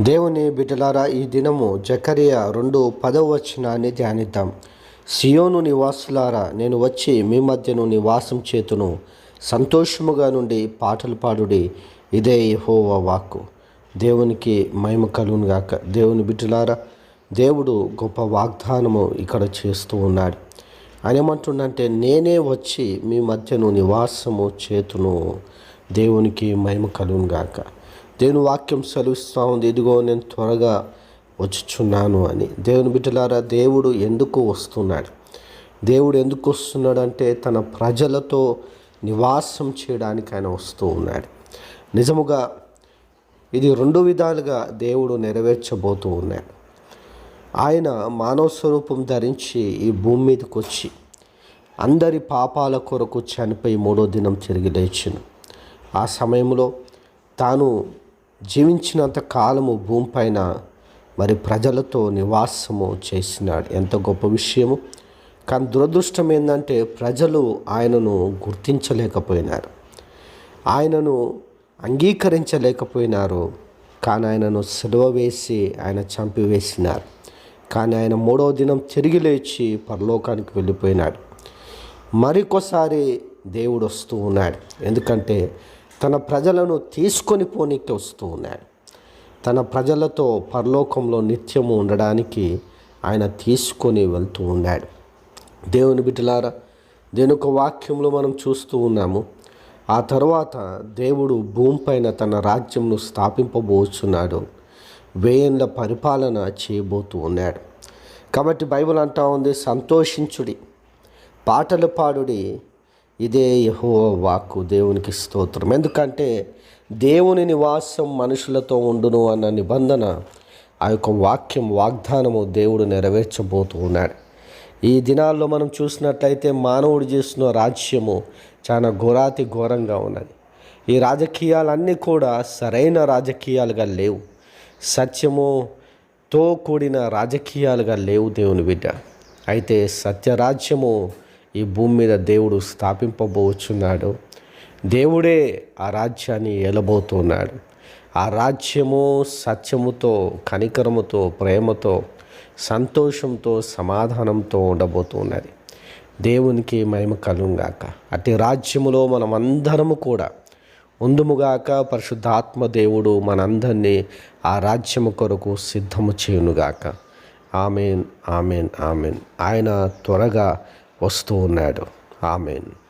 దేవుని బిడ్డలారా ఈ దినము జకరియా రెండు పదవ వచనాన్ని ధ్యానిద్దాం. సియోను నివాసులారా నేను వచ్చి మీ మధ్యను నివాసం చేతును. సంతోషముగా నుండి పాటలు పాడుడి. ఇదే హోవా వాక్కు. దేవునికి మహిమ కలుగునుగాక దేవుని బిడ్డలారా దేవుడు గొప్ప వాగ్దానము ఇక్కడ చేస్తూ ఉన్నాడు. ఆయన ఏమంటుండంటే నేనే వచ్చి మీ మధ్యను నివాసము చేతును. దేవునికి మహిమ కలుగును గాక. దేవుని వాక్యం సెలవిస్తూ ఉంది. ఇదిగో నేను త్వరగా వచ్చుచున్నాను అని. దేవుని బిడ్డలారా దేవుడు ఎందుకు వస్తున్నాడు? దేవుడు ఎందుకు వస్తున్నాడు అంటే తన ప్రజలతో నివాసం చేయడానికి ఆయన వస్తూ ఉన్నాడు. నిజముగా ఇది రెండు విధాలుగా దేవుడు నెరవేర్చబోతూ ఉన్నాడు. ఆయన మానవ స్వరూపం ధరించి ఈ భూమి మీదకి వచ్చి అందరి పాపాల కొరకు చనిపోయి మూడో దినం తిరిగి లేచిన. ఆ సమయంలో తాను జీవించినంత కాలము భూమిపైన మరి ప్రజలతో నివాసము చేసినాడు. ఎంత గొప్ప విషయము. కానీ దురదృష్టం ఏంటంటే ప్రజలు ఆయనను గుర్తించలేకపోయినారు. ఆయనను అంగీకరించలేకపోయినారు. కానీ ఆయనను సెలవు వేసి ఆయన చంపివేసినారు. కానీ ఆయన మూడవ దినం తిరిగి లేచి పరలోకానికి వెళ్ళిపోయినాడు. మరికొసారి దేవుడు వస్తూ ఉన్నాడు. ఎందుకంటే తన ప్రజలను తీసుకొని పోనీకి వస్తూ ఉన్నాడు. తన ప్రజలతో పరలోకంలో నిత్యము ఉండడానికి ఆయన తీసుకొని వెళ్తూ ఉన్నాడు. దేవుని బిడ్డలారా దేని ఒక వాక్యంలో మనం చూస్తూ ఉన్నాము ఆ తర్వాత దేవుడు భూమిపైన తన రాజ్యంను స్థాపింపబోచున్నాడు వేయంల పరిపాలన చేయబోతూ ఉన్నాడు. కాబట్టి బైబిల్ అంటా ఉంది సంతోషించుడి పాటలు పాడుడి ఇదే యహో వాక్కు దేవునికి స్తోత్రం. ఎందుకంటే దేవుని నివాసం మనుషులతో ఉండును అన్న నిబంధన ఆ యొక్క వాక్యం వాగ్దానము దేవుడు నెరవేర్చబోతూ ఉన్నాడు. ఈ దినాల్లో మనం చూసినట్లయితే మానవుడు చేస్తున్న రాజ్యము చాలా ఘోరాతి ఘోరంగా ఉన్నది. ఈ రాజకీయాలన్నీ కూడా సరైన రాజకీయాలుగా లేవు. సత్యముతో కూడిన రాజకీయాలుగా లేవు దేవుని బిడ్డ. అయితే సత్యరాజ్యము ఈ భూమి మీద దేవుడు స్థాపింపబోచున్నాడు. దేవుడే ఆ రాజ్యాన్ని ఏలబోతున్నాడు. ఆ రాజ్యము సత్యముతో కనికరముతో ప్రేమతో సంతోషంతో సమాధానంతో ఉండబోతున్నది. దేవునికి మహిమ కలుగాక అట్టి రాజ్యములో మనమందరము కూడా ఉందుముగాక పరిశుద్ధాత్మ దేవుడు మనందరినీ ఆ రాజ్యము కొరకు సిద్ధము చేయునుగాక ఆమెన్ ఆమెన్ ఆమెన్. ఆయన త్వరగా వస్తూ ఉన్నాడు. ఆమెన్.